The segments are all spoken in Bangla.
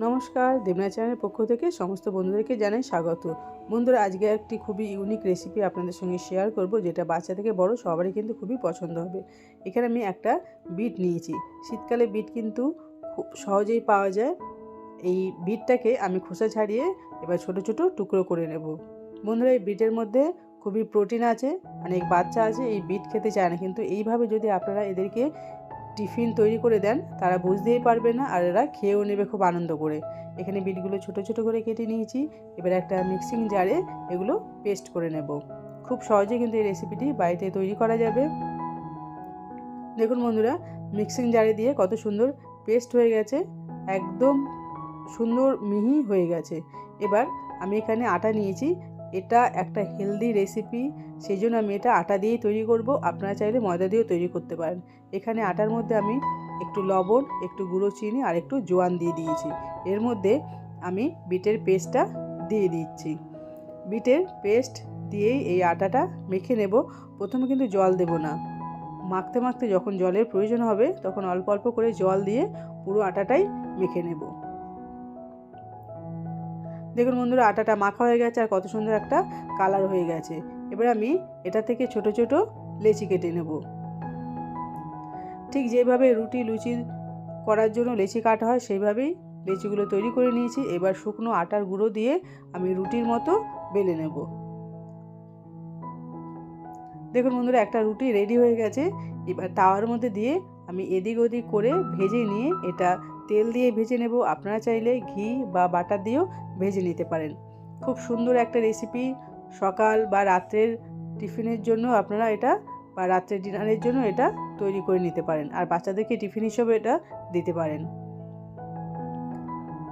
নমস্কার দেবনা চ্যানেলের পক্ষ থেকে সমস্ত বন্ধুদেরকে জানাই স্বাগত। বন্ধুরা, আজকে একটি খুবই ইউনিক রেসিপি আপনাদের সঙ্গে শেয়ার করব, যেটা বাচ্চা থেকে বড় সবারই কিন্তু খুবই পছন্দ হবে। এখানে আমি একটা বিট নিয়েছি। শীতকালে বিট কিন্তু খুব সহজেই পাওয়া যায়। এই বিটটাকে আমি খোসা ছাড়িয়ে এবার ছোট ছোট টুকরো করে নেব। বন্ধুরা, এই বিটের মধ্যে খুবই প্রোটিন আছে, অনেক বাচ্চা আছে, এই বিট খেতে চায় না। কিন্তু এইভাবে যদি আপনারা এদেরকে টিফিন তৈরি করে দেন, তারা বুঝতেই পারবে না আর এরা খেয়েও নেবে খুব আনন্দ করে। এখানে বিটগুলো ছোট ছোট করে কেটে নিয়েছি, এবার একটা মিক্সিং জারে এগুলো পেস্ট করে নেব। খুব সহজে কিন্তু এই রেসিপিটি বাড়িতে তৈরি করা যাবে। দেখুন বন্ধুরা, মিক্সিং জারে দিয়ে কত সুন্দর পেস্ট হয়ে গেছে, একদম সুন্দর মিহি হয়ে গেছে। এবার আমি এখানে আটা নিয়েছি, এটা একটা হেলদি রেসিপি সেই জন্য আমি এটা আটা দিয়েই তৈরি করব। আপনারা চাইলে ময়দা দিয়েও তৈরি করতে পারেন। এখানে আটার মধ্যে আমি একটু লবণ, একটু গুঁড়ো চিনি আর একটু জোয়ান দিয়ে দিয়েছি। এর মধ্যে আমি বিটের পেস্টটা দিয়ে দিচ্ছি। বিটের পেস্ট দিয়েই এই আটাটা মেখে নেব। প্রথমে কিন্তু জল দেব না। মাখতে মাখতে যখন জলের প্রয়োজন হবে, তখন অল্প অল্প করে জল দিয়ে পুরো আটাটাই মেখে নেব। দেখুন বন্ধুরা, আটাটা মাখা হয়ে গেছে আর কত সুন্দর একটা কালার হয়ে গেছে। এবার আমি এটা থেকে ছোট ছোট লেচি কেটে নেব। ঠিক যেভাবে রুটি লুচি করার জন্য লেচি কাটা হয় সেইভাবেই লেচিগুলো তৈরি করে নিয়েছি। এবার শুকনো আটার গুঁড়ো দিয়ে আমি রুটির মতো বেলে নেব। দেখুন বন্ধুরা, একটা রুটি রেডি হয়ে গেছে। এবার তাওয়ার মধ্যে দিয়ে আমি এদিক ওদিক করে ভেজে নিয়ে এটা তেল দিয়ে ভেজে নেব। আপনারা চাইলে ঘি বা বাটার দিয়েও ভেজে নিতে পারেন। খুব সুন্দর একটা রেসিপি। সকাল বা রাত্রের টিফিনের জন্য আপনারা এটা বা রাত্রের ডিনারের জন্য এটা তৈরি করে নিতে পারেন। আর বাচ্চাদেরকে টিফিন হিসেবে এটা দিতে পারেন।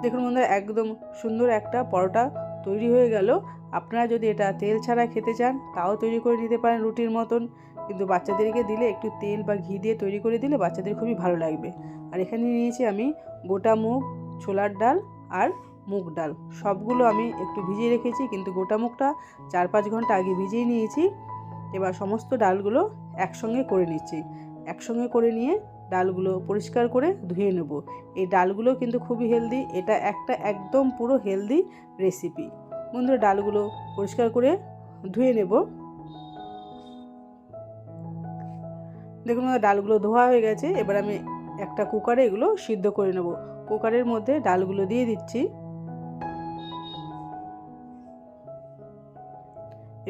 দেখুন বন্ধুরা, একদম সুন্দর একটা পরোটা তৈরি হয়ে গেল। আপনারা যদি এটা তেল ছাড়া খেতে চান, তাও তৈরি করে নিতে পারেন রুটির মতন। কিন্তু বাচ্চাদেরকে দিলে একটু তেল বা ঘি দিয়ে তৈরি করে দিলে বাচ্চাদের খুবই ভালো লাগবে। আর এখানে নিয়েছি আমি গোটা মুগ, ছোলার ডাল আর মুগ ডাল। সবগুলো আমি একটু ভিজিয়ে রেখেছি, কিন্তু গোটা মুগটা চার পাঁচ ঘণ্টা আগে ভিজিয়ে নিয়েছি। এবার সমস্ত ডালগুলো একসঙ্গে করে নিচ্ছি। একসঙ্গে করে নিয়ে ডালগুলো পরিষ্কার করে ধুয়ে নেব। এই ডালগুলো কিন্তু খুবই হেলদি, এটা একটা একদম পুরো হেলদি রেসিপি। বন্ধুরা, ডালগুলো পরিষ্কার করে ধুয়ে নেব। দেখুন ডালগুলো ধোয়া হয়ে গেছে। এবার আমি একটা কুকারে এগুলো সিদ্ধ করে নেব। কুকারের মধ্যে ডালগুলো দিয়ে দিচ্ছি।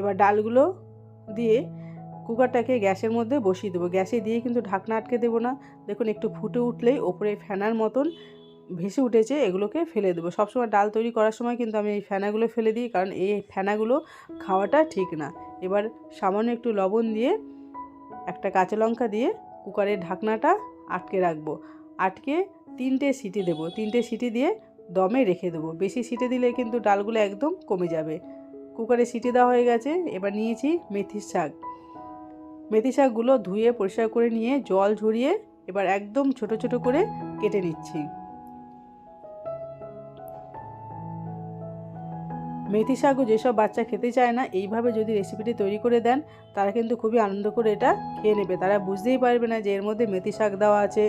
এবার ডালগুলো দিয়ে কুকারটাকে গ্যাসের মধ্যে বসিয়ে দেবো। গ্যাসে দিয়ে কিন্তু ঢাকনা আটকে দেবো না। দেখুন, একটু ফুটে উঠলেই ওপরে ফ্যানার মতন ভেসে উঠেছে, এগুলোকে ফেলে দেবো। সবসময় ডাল তৈরি করার সময় কিন্তু আমি এই ফ্যানাগুলো ফেলে দিই, কারণ এই ফ্যানাগুলো খাওয়াটা ঠিক না। এবার সামান্য একটু লবণ দিয়ে একটা কাঁচা লঙ্কা দিয়ে কুকারের ঢাকনাটা আটকে রাখব। আটকে তিনটে সিটি দেবো। তিনটে সিটি দিয়ে দমে রেখে দেবো। বেশি সিটি দিলে কিন্তু ডালগুলো একদম কমে যাবে। কুকারে সিটি দেওয়া হয়ে গেছে। এবার নিয়েছি মেথির শাক। মেথি শাকগুলো ধুয়ে পরিষ্কার করে নিয়ে জল ঝরিয়ে এবার একদম ছোট ছোট করে কেটে নিচ্ছি। মেথি শাকও যেসব বাচ্চা খেতে চায় না, এইভাবে যদি রেসিপিটি তৈরি করে দেন, তারা কিন্তু খুবই আনন্দ করে এটা খেয়ে নেবে। তারা বুঝতেই পারবে না যে এর মধ্যে মেথি শাক দেওয়া আছে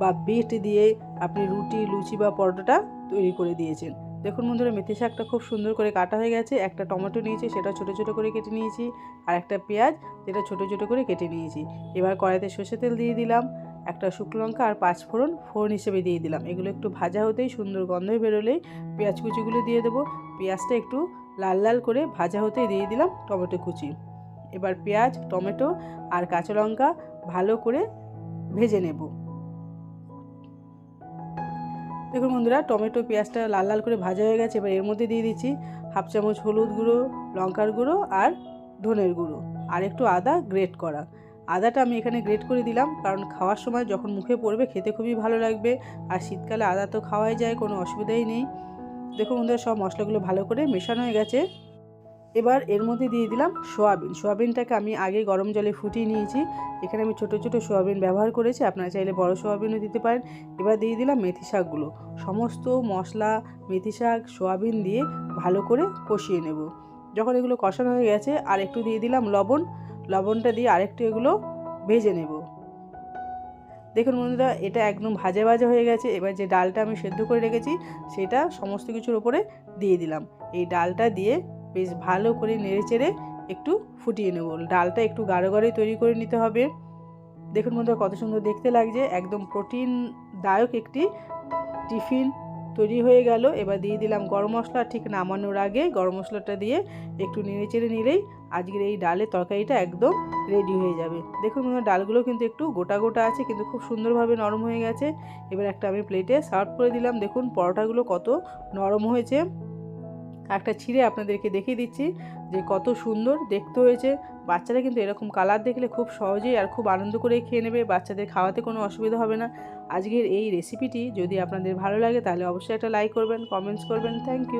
বা বিট দিয়ে আপনি রুটি, লুচি বা পরোটাটা তৈরি করে দিয়েছেন। দেখুন বন্ধুরা, মেথি শাকটা খুব সুন্দর করে কাটা হয়ে গেছে। একটা টমেটো নিয়েছি, সেটা ছোটো ছোটো করে কেটে নিয়েছি। আর একটা পেঁয়াজ, যেটা ছোটো ছোটো করে কেটে নিয়েছি। এবার কড়াইতে সর্ষে তেল দিয়ে দিলাম। একটা শুকনো লঙ্কা আর পাঁচ ফোড়ন ফোড়ন হিসেবে দিয়ে দিলাম। এগুলো একটু ভাজা হতেই সুন্দর গন্ধ বেরোলেই পেঁয়াজ কুচিগুলো দিয়ে দেবো। পেঁয়াজটা একটু লাল লাল করে ভাজা হতেই দিয়ে দিলাম টমেটো কুচি। এবার পেঁয়াজ, টমেটো আর কাঁচা লঙ্কা ভালো করে ভেজে নেব। দেখুন বন্ধুরা, টমেটো, পেঁয়াজটা লাল লাল করে ভাজা হয়ে গেছে, এবার এর মধ্যে দিয়ে দিচ্ছি হাফ চামচ হলুদ গুঁড়ো, লঙ্কার গুঁড়ো আর ধনের গুঁড়ো, আর একটু আদা গ্রেট করা। আদাটা আমি এখানে গ্রেট করে দিলাম, কারণ খাওয়ার সময় যখন মুখে পড়বে খেতে খুবই ভালো লাগবে, আর শীতকালে আদা তো খাওয়াই যায়, কোনো অসুবিধাই নেই। দেখুন বন্ধুরা, সব মশলাগুলো ভালো করে মেশানো হয়ে গেছে। এবার এর মধ্যে দিয়ে দিলাম সোয়াবিন। সোয়াবিনটাকে আমি আগে গরম জলে ফুটিয়ে নিয়েছি। এখানে আমি ছোটো ছোটো সোয়াবিন ব্যবহার করেছি। আপনারা চাইলে বড় সোয়াবিনও দিতে পারেন। এবার দিয়ে দিলাম মেথি শাকগুলো। সমস্ত মশলা, মেথি শাক, সোয়াবিন দিয়ে ভালো করে কষিয়ে নেব। যখন এগুলো কষানো হয়ে গেছে আর একটু দিয়ে দিলাম লবণ। লবণটা দিয়ে আরেকটু এগুলো ভেজে নেব। দেখুন বন্ধুরা, এটা একদম ভাজা ভাজা হয়ে গেছে। এবার যে ডালটা আমি সেদ্ধ করে রেখেছি, সেটা সমস্ত কিছুর ওপরে দিয়ে দিলাম। এই ডালটা দিয়ে বেশ ভালো করে নেড়ে চেড়ে একটু ফুটিয়ে নেব। ডালটা একটু গাঢ় গাঢ়ই তৈরি করে নিতে হবে। দেখুন বন্ধুরা, কত সুন্দর দেখতে লাগছে। একদম প্রোটিন দায়ক একটি টিফিন তৈরি হয়ে গেল। এবার দিয়ে দিলাম গরম মশলা। ঠিক নামানোর আগে গরম মশলাটা দিয়ে একটু নেড়ে চেড়ে নিলেই আজকের এই ডালের তরকারিটা একদম রেডি হয়ে যাবে। দেখুন ডালগুলো কিন্তু একটু গোটা গোটা আছে, কিন্তু খুব সুন্দরভাবে নরম হয়ে গেছে। এবার একটা আমি প্লেটে সার্ভ করে দিলাম। দেখুন, পরোটাগুলো কত নরম হয়েছে। একটা ছিঁড়ে আপনাদেরকে দেখিয়ে দিচ্ছি যে কত সুন্দর দেখতে হয়েছে। বাচ্চারা কিন্তু এরকম কালার দেখলে খুব সহজেই আর খুব আনন্দ করে খেয়ে নেবে, বাচ্চাদের খাওয়াতে কোনো অসুবিধা হবে না। আজকের এই রেসিপিটি যদি আপনাদের ভালো লাগে তাহলে অবশ্যই একটা লাইক করবেন কমেন্টস করবেন। Thank you